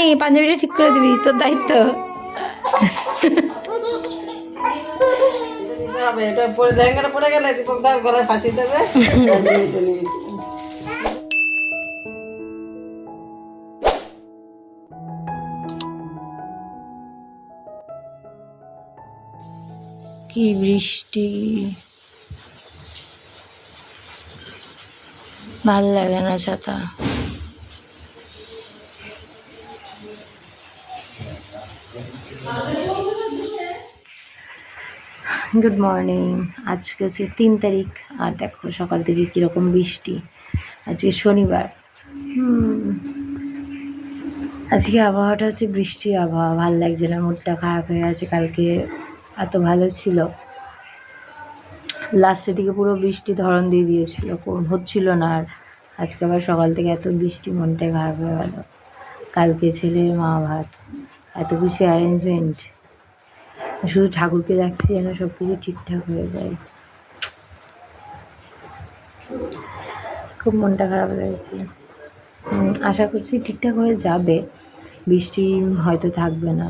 জানি পাঞ্জাবিটা ঠিক করে দিবি তোর দায়িত্ব। কি বৃষ্টি। ভালো লাগে না ছাতা। গুড মর্নিং আজকে হচ্ছে তিন তারিখ। আর দেখো, সকাল থেকে কীরকম বৃষ্টি। আজকে শনিবার। আজকে আবহাওয়াটা হচ্ছে বৃষ্টির আবহাওয়া। ভালো লাগছে না, মুডটা খারাপ হয়ে আছে কালকে এত ভালো ছিল। লাস্টের দিকে পুরো বৃষ্টি ধরন দিয়ে দিয়েছিল। কোন হচ্ছিল না আর। আজকে আবার সকাল থেকে এত বৃষ্টি মনটাই খারাপ হয়ে গেল। কালকে ছেলের মা ভাত। এত কিছু অ্যারেঞ্জমেন্ট শুধু ঠাকুরকে রাখছি যেন সব কিছু ঠিকঠাক হয়ে যায়। খুব মনটা খারাপ লাগছে। আশা করছি ঠিকঠাক হয়ে যাবে। বৃষ্টি হয়তো থাকবে না।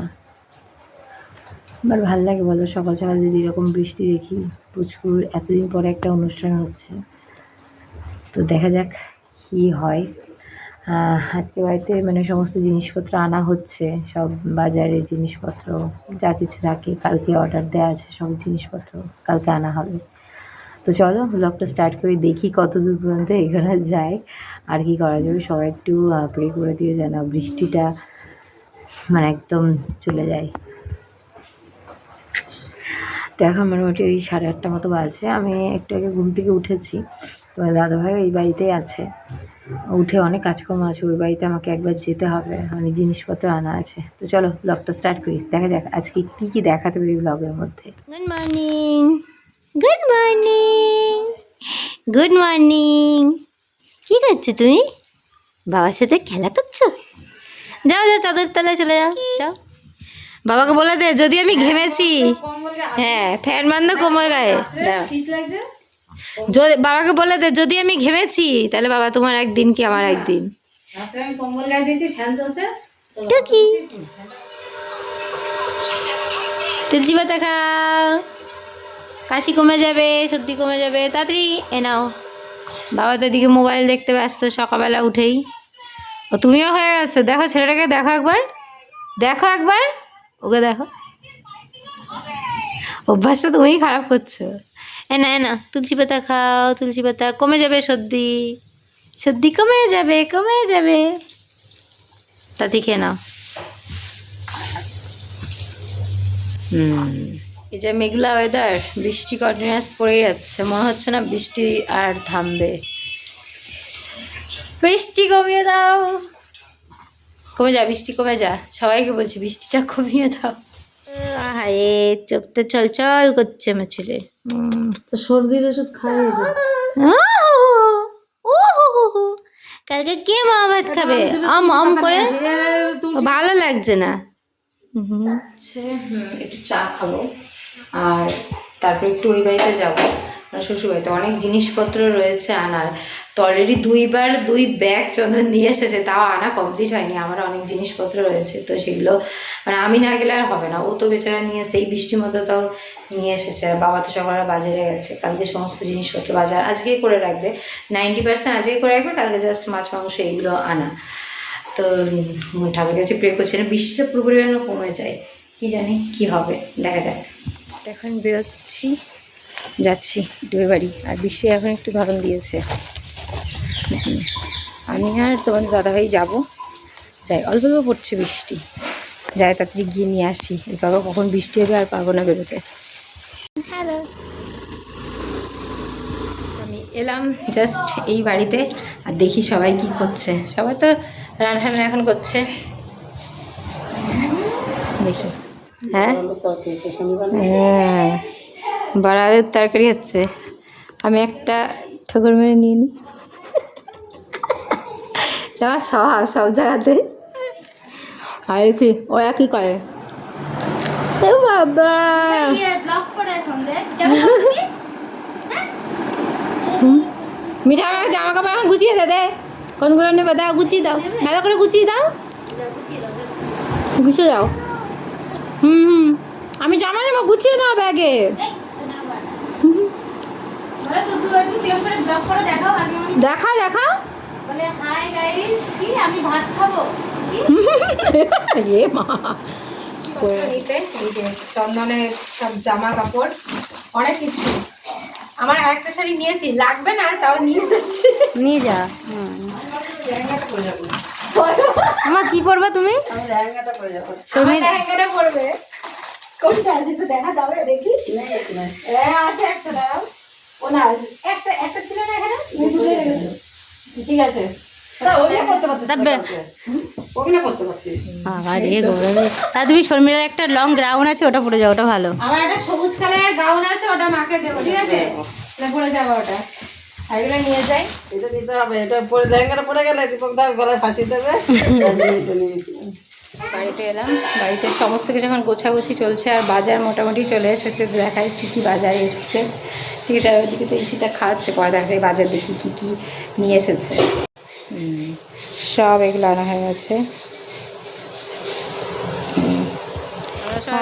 আমার ভালো লাগে বলো, সকাল সকাল যদি এরকম বৃষ্টি দেখি, পুচকুর এতদিন পরে একটা অনুষ্ঠান হচ্ছে। তো দেখা যাক কী হয়। আজকে বাড়িতে মানে সমস্ত জিনিসপত্র আনা হচ্ছে, সব বাজারের জিনিসপত্র, যা কিছু থাকে, কালকে অর্ডার দেওয়া আছে, সব জিনিসপত্র কালকে আনা হবে। তো চলো ব্লগটা স্টার্ট করে দেখি কত দূর পর্যন্ত এখানে যায়, আর কি করা যাবে। সবাই একটু প্রে করে দিয়ে যেন বৃষ্টিটা মানে একদম চলে যায়। তো এখন মোটামুটি ওই সাড়ে আটটা মতো বাজছে। আমি একটু আগে ঘুম থেকে উঠেছি। তোমার দাদাভাই এই বাড়িতেই আছে। উঠে অনেক কাজকর্ম আছে ওই বাড়িতে আমাকে একবার যেতে হবে অনেক জিনিসপত্র আনা আছে। তো চলো ব্লগটা স্টার্ট করি। দেখা যাক আজকে কি কি দেখাতে পারি ব্লগের মধ্যে। Good morning good morning good morning কি করছ তুমি? বাবার সাথে খেলা করছ? যাও যাও চাদর তলায় চলে যাও যাও। বাবাকে বলে দে যদি আমি ঘেমেছি। হ্যাঁ ফ্যান বন্ধ কোমর গায়ে। দাও। শীত লাগছে? যদি বাবাকে বলে দে যদি আমি ঘেমেছি তাহলে বাবা তোমার একদিন কি আমার একদিন? রাত্রে আমি কম্বল গায়ে দিয়েছি ফ্যান চলছে টুকি তুলসী পাতা খাও। কাশি কমে যাবে সর্দি কমে যাবে তাড়াতাড়ি এ নাও। বাবা তো এদিকে মোবাইল দেখতে ব্যস্ত সকালবেলা উঠেই। ও তুমিও হয়ে গেছো দেখো ছেলেটাকে দেখো একবার। দেখো একবার ওকে দেখো। অভ্যাসটা তুমিই খারাপ করছ। না এ না তুলসী পাতা খাও তুলসী পাতা কমে যাবে সর্দি। সর্দি কমে যাবে কমে যাবে। তাতে খেয়ে নাও। হুম। এই যে মেঘলা ওয়েদার বৃষ্টি কন্টিনিউয়াস পড়ে যাচ্ছে মনে হচ্ছে না বৃষ্টি আর থামবে। বৃষ্টি কমিয়ে দাও। কমে যা বৃষ্টি কমে যা। সবাইকে বলছি বৃষ্টিটা কমিয়ে দাও। আরে চোখ তো চল চল করছে আমার ছেলে তো সর্দির ওষুধ খাইয়ে দে। কালকে কে মা ভাত খাবে? আম আম করে? ভালো লাগছে না। একটু চা খাব। আর তারপর একটু ওই বাড়িতে যাব। শ্বশুর বাড়িতে অনেক জিনিসপত্র রয়েছে আনার। তো অলরেডি দুইবার দুই ব্যাগ চন্দন নিয়ে এসেছে তাও আনা কমপ্লিট হয়নি আমার অনেক জিনিসপত্র রয়েছে তো সেগুলো মানে আমি না গেলে আর হবে না ও তো বেচারা নিয়ে সেই বৃষ্টির মধ্যে তাও নিয়ে এসেছে আর বাবা তো সকালে বাজারে গেছে কালকে সমস্ত জিনিসপত্র বাজার আজকেই করে রাখবে নাইনটি পার্সেন্ট আজকেই করে রাখবে কালকে জাস্ট মাছ মাংস এইগুলো আনা তো উম, ঠাকুরের কাছে প্রে করছি না বৃষ্টিটা পুরোপুরি যেন কমে যায় কি জানি কি হবে দেখা যাক। এখন বেরোচ্ছি যাচ্ছি ডুবে বাড়ি আর বৃষ্টি এখন একটু ধরন দিয়েছে। আমি আর তোমাদের দাদাভাই যাব। যাই অল্প অল্প পড়ছে বৃষ্টি। যাই তাড়াতাড়ি গিয়ে নিয়ে আসি। এরপর কখন বৃষ্টি হবে আর পারব না বেরোতে। হ্যালো আমি এলাম জাস্ট এই বাড়িতে আর দেখি সবাই কি করছে। সবাই তো রান্না এখন করছে। দেখি। হ্যাঁ? হ্যাঁ। বড় আলুর তরকারি হচ্ছে। আমি একটা ঠোকর মেরে নিয়ে নিই আমার স্বভাব সব জায়গাতে আর কি ওরা কি করে? বাবা। মিঠা আমার জামা কাপড় এখন গুছিয়ে দে দে। কোনগুলো নেবে? দাও গুছিয়ে দাও। ভালো করে গুছিয়ে দাও। গুছিয়ে যাও হুম হুম। আমি জামা নেব গুছিয়ে নাও ব্যাগে। দেখা দেখা বলে হাই গাইস কি? আমি ভাত খাব? কি? এ মা। নিতে এই যে চন্দনের সব জামা কাপড় অনেক কিছু। আমার আরেকটা শাড়ি নিয়েছি। লাগবে না তাও নিয়ে যাচ্ছি। নিয়ে যা। পরে আমার কি পরবা তুমি? আমি লেহেঙ্গাটা পরে যাব লেহেঙ্গাটা পরবে। কোনটা আছে তো দেখা যাবে দেখি। নেই একটু নাই হ্যাঁ আছে একটা দাঁড়াও ও না একটা একটা ছিল না এখানে। ঠিক আছে। তুমি শর্মিলার একটা লং গ্রাউন্ড আছে ওটা পরে যাও ওটা ভালো। আমার একটা সবুজ কালারের গাউন আছে ওটা মাকে দেবো ঠিক আছে? তাহলে পরে যাব ওটা। এগুলো নিয়ে যাই। এটা দিতে হবে এটা পরে লেহেঙ্গাটা পরে গেলে দীপক দার গলায় ফাঁসি দেবে। বাড়িতে এলাম। বাড়িতে সমস্ত কিছু এখন গোছাগুছি চলছে আর বাজার মোটামুটি চলে এসেছে তো দেখাই কী কী বাজার এসছে। ঠিক আছে আর ওইদিকে তো ইসিটা খাচ্ছে পরে দেখা যায় বাজার দেখি কী কী নিয়ে এসেছে। সব এগুলো আনা হয়ে গেছে।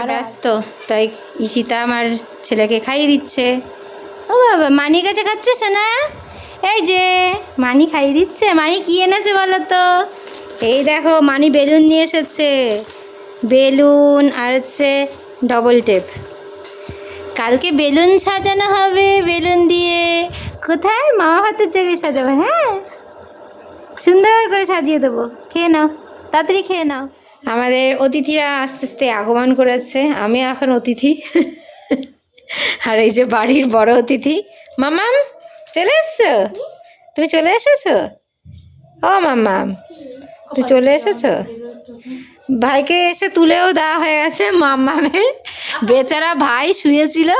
ব্যস্ত তাই ইশিতা আমার ছেলেকে খাইয়ে দিচ্ছে। ও বাবা মানি কাছে খাচ্ছে না? এই যে মানি খাইয়ে দিচ্ছে। মানি কি এনেছে বলো তো? এই দেখো মানি বেলুন নিয়ে এসেছে। বেলুন আর হচ্ছে ডবল টেপ কালকে বেলুন সাজানো হবে বেলুন দিয়ে। কোথায়? মামা ভাতের জায়গায় সাজাবো হ্যাঁ? সুন্দর করে সাজিয়ে দেবো। খেয়ে নাও, তাড়াতাড়ি খেয়ে নাও। আমাদের অতিথিরা আস্তে আস্তে আগমন করেছে। আমি এখন অতিথি। আর এই যে বাড়ির বড় অতিথি। মামাম, চলে এসছো? তুমি চলে এসেছ? ও মামাম, তুমি চলে এসেছ? ভাইকে এসে তুলেও দেওয়া হয়ে গেছে মাম্মামের। বেচারা ভাই শুয়েছিল,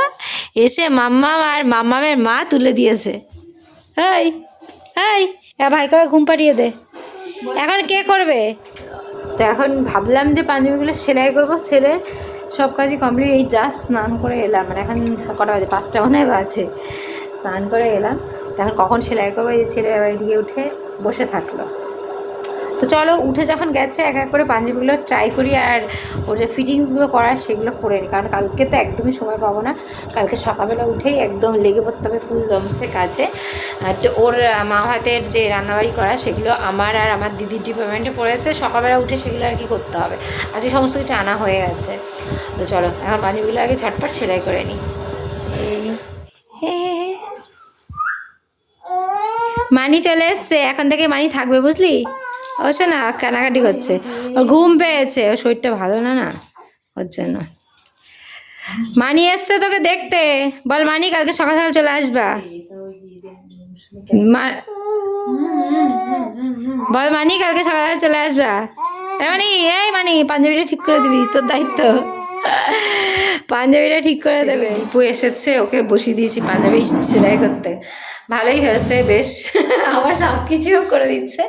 এসে মাম্মাম আর মাম্মামের মা তুলে দিয়েছে। এই এই ভাইকে ঘুম পাড়িয়ে দে। এখন কে করবে? তো এখন ভাবলাম যে পাঞ্জাবিগুলো সেলাই করব, ছেলে সব কাজই কমপ্লিট এই জাস্ট স্নান করে এলাম। মানে এখন কটা বাজে? পাঁচটা মনে বাজে স্নান করে এলাম। এখন কখন সেলাই করব? এই ছেলে এবার এদিকে উঠে বসে থাকল। তো চলো, উঠে যখন গেছে, এক এক করে পাঞ্জাবিগুলো ট্রাই করি আর ওর যে ফিটিংসগুলো করার, সেগুলো করে নিই কারণ কালকে তো একদমই সময় পাবো না। কালকে সকালবেলা উঠেই একদম লেগে পড়তে হবে ফুল দমসে কাজে। আর যে ওর মা হাতের যে রান্নাবাড়ি করা, সেগুলো আমার আর আমার দিদির ডিপার্টমেন্টে পড়েছে। সকালবেলা উঠে সেগুলো আর কি করতে হবে। আজকে সমস্ত কিছু আনা হয়ে গেছে। তো চলো, এখন পাঞ্জাবিগুলো আগে ঝটপট সেলাই করে নিই। মানি চলে এসছে। এখন থেকে মানি থাকবে, বুঝলি? ও না কানাকাটি করছে। ওর ঘুম পেয়েছে, ওর শরীরটা ভালো না না, ওর জন্য। মানি এসছে তোকে দেখতে। বল মানি, কালকে সকাল সকাল চলে আসবা। বল মানি, কালকে সকাল চলে আসবা। মানি, এই মানি, পাঞ্জাবিটা ঠিক করে দিবি, তোর দায়িত্ব। পাঞ্জাবিটা ঠিক করে দেবে। দীপু এসেছে, ওকে বসিয়ে দিয়েছি, পাঞ্জাবি সেলাই করতে। ভালোই হয়েছে বেশ। আমার সব কিছুও করে দিচ্ছে।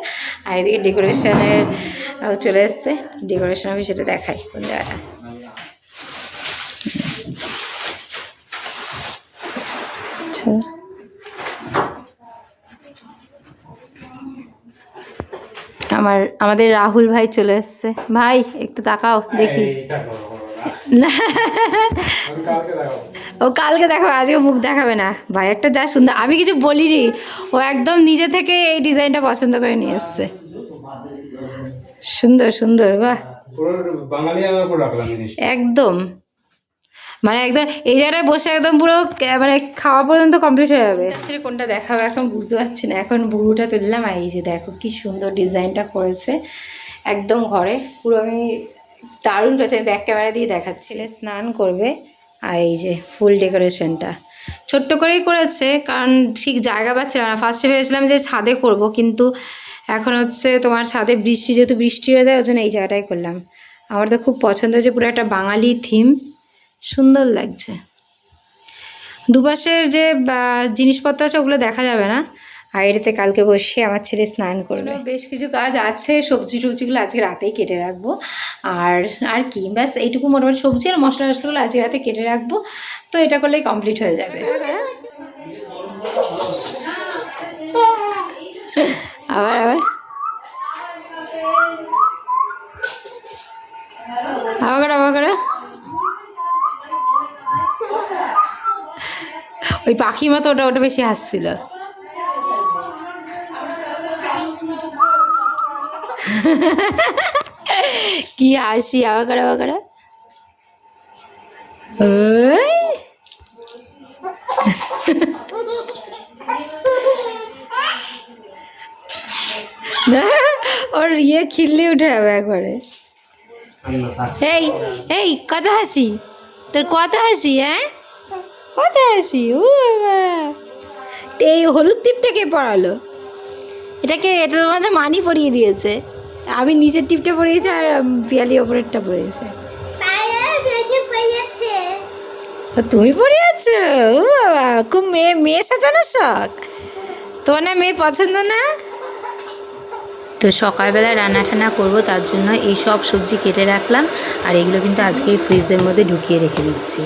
আর এদিকে ডেকোরেশনের চলে এসছে। ডেকোরেশন আমি সেটা দেখাই কোন জায়গাটা। আমার আমাদের রাহুল ভাই চলে এসছে। ভাই একটু তাকাও দেখি। না। ও কালকে দেখো, আজকে মুখ দেখাবে না। ভাই, একটা যা সুন্দর, আমি কিছু বলিনি। ও একদম নিজে থেকে এই ডিজাইনটা পছন্দ করে নিয়ে এসছে। সুন্দর সুন্দর, বাহ। একদম। মানে একদম, এই জায়গায় বসে একদম পুরো মানে খাওয়া পর্যন্ত কমপ্লিট হয়ে যাবে। আসলে কোনটা দেখাবো এখন বুঝতে পারছি না। এখন বুড়ুটা তুললাম এই যে দেখো কি সুন্দর ডিজাইনটা করেছে। একদম ঘরে। পুরো আমি দারুণ করেছে ব্যাক ক্যামেরা দিয়ে দেখাচ্ছি। স্নান করবে। আর এই যে ফুল ডেকোরেশনটা। ছোট্ট করেই করেছে, কারণ ঠিক জায়গা পাচ্ছিলাম না। ফার্স্টে ভেবেছিলাম যে ছাদে করব, কিন্তু এখন হচ্ছে তোমার ছাদে বৃষ্টি, যেহেতু বৃষ্টি হয়ে যায়, ওই জন্য এই জায়গাটাই করলাম। আমার তো খুব পছন্দ হয়েছে পুরো একটা বাঙালি থিম সুন্দর লাগছে। দুপাশের যে জিনিসপত্র আছে, ওগুলো দেখা যাবে না। আর এটাতে কালকে বসে আমার ছেলে স্নান করবে। বেশ কিছু কাজ আছে, সবজি টবজিগুলো আজকে রাতেই কেটে রাখব। আর আর কি, ব্যাস এইটুকু মোটামুটি সবজি আর মশলা মশলাগুলো আজকে রাতে কেটে রাখব। তো এটা করলেই কমপ্লিট হয়ে যাবে। আবার আবার। আবার আবার ওই পাখির মতো ওটা ওটা বেশি হাসছিল। কি হাসি আবার করে আবার ওই। না, ওর ইয়ে খিল্লি উঠে যাবে একবারে। এই এই কত হাসি? তোর কত হাসি হ্যাঁ? কত হাসি? ও এই হলুদ টিপটা কে পড়ালো এটাকে এটা তোমার মানি পরিয়ে দিয়েছে। আমি নিচের টিপটা পরিয়েছি আর উম, পিয়ালি ওপরেরটা পরিয়েছে ও, তুমি পরিয়েছো ও বাবা খুব মেয়ে মেয়ে সাজানো শখ? তোমার না মেয়ে পছন্দ না? তো সকালবেলা রান্না টান্না করব তার জন্য এই সব সবজি কেটে রাখলাম আর এগুলো কিন্তু আজকেই ফ্রিজের মধ্যে ঢুকিয়ে রেখে দিচ্ছি।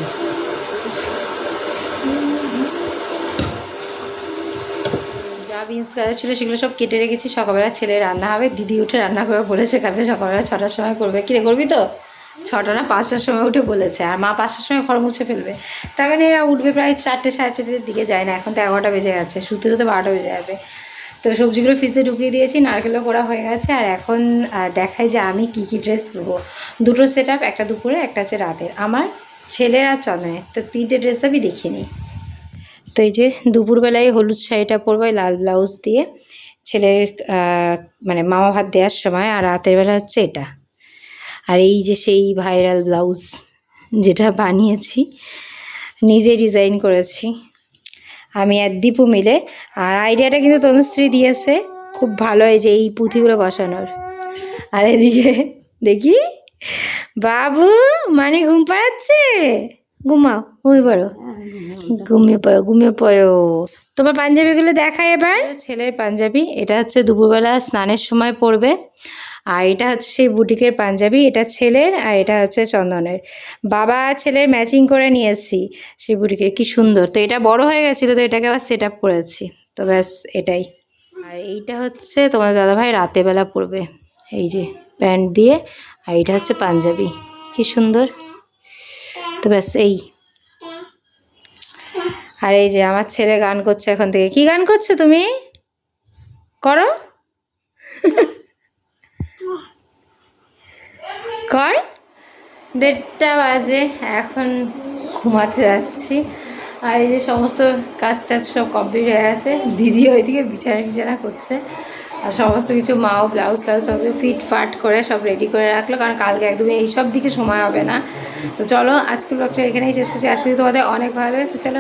যা বিনস ছিল সেগুলো সব কেটে রেখেছি, সকালবেলা ছেলে রান্না হবে, দিদি উঠে রান্না করে বলেছে কালকে সকালবেলা ছটার সময় করবে। কিরে করবি তো? ছটা না পাঁচটার সময় উঠে বলেছে, আর মা পাঁচটার সময় ঘর মুছে ফেলবে। তার মানে এরা উঠবে প্রায় চারটে, সাড়ে চারটের দিকে যায় না, এখন তো এগারোটা বেজে গেছে, শুতে শুতে বারোটা বেজে যাবে। তো সবজিগুলো ফ্রিজে ঢুকিয়ে দিয়েছি, নারকেলও করা হয়ে গেছে, আর এখন দেখাই যে আমি কি কি ড্রেস পরবো। দুটো সেট একটা দুপুরে, একটা হচ্ছে রাতের আমার ছেলের আর চন্দনের তো তিনটে ড্রেস আমি দেখিয়ে নিই তো এই যে দুপুরবেলায় হলুদ শাড়িটা পরবো লাল ব্লাউজ দিয়ে। ছেলের মানে মামা ভাত দেওয়ার সময়, আর রাতের বেলা হচ্ছে এটা। আর এই যে সেই ভাইরাল ব্লাউজ যেটা বানিয়েছি, নিজে ডিজাইন করেছি। আমি আর দীপু মিলে, আর আইডিয়াটা কিন্তু তনুশ্রী দিয়েছে। খুব ভালো এই যে এই পুঁথিগুলো বসানোর। আর এদিকে দেখি, বাবু মানে ঘুম পাড়াচ্ছে? ঘুমাও ঘুমিয়ে পড়ো। ঘুমিয়ে পড়ো ঘুমিয়ে পড়ো। তোমার পাঞ্জাবিগুলো দেখায় এবার? ছেলের পাঞ্জাবি এটা হচ্ছে দুপুরবেলা স্নানের সময় পরবে। আর এটা হচ্ছে সেই বুটিকের পাঞ্জাবি এটা ছেলের আর এটা হচ্ছে চন্দনের। বাবা ছেলের ম্যাচিং করে নিয়েছি সেই বুটিকে কি সুন্দর। তো এটা বড় হয়ে গেছিল তো এটাকে আবার সেট আপ করেছি। তো ব্যাস এটাই। আর এইটা হচ্ছে তোমার দাদাভাই রাতেবেলা পরবে এই যে প্যান্ট দিয়ে। আর এটা হচ্ছে পাঞ্জাবি কি সুন্দর। তো ব্যাস এই। আর এই যে আমার ছেলে গান করছে এখন থেকে। কি গান করছ তুমি? করো। কর। দেড়টা বাজে, এখন ঘুমাতে যাচ্ছি। আর এই যে সমস্ত কাজ টাজ সব কমপ্লিট হয়ে গেছে। দিদি ওইদিকে বিছানা টিছানা করছে। আর সমস্ত কিছু মাও, ব্লাউজ ফ্লাউজ সব ফিট ফাট করে সব রেডি করে রাখল। কারণ কালকে একদমই এইসব দিকে সময় হবে না। তো চলো, আজকের ব্লগটা এখানেই শেষ করছি। আজকে তোমাদের অনেক ভালো লাগে, তো চলো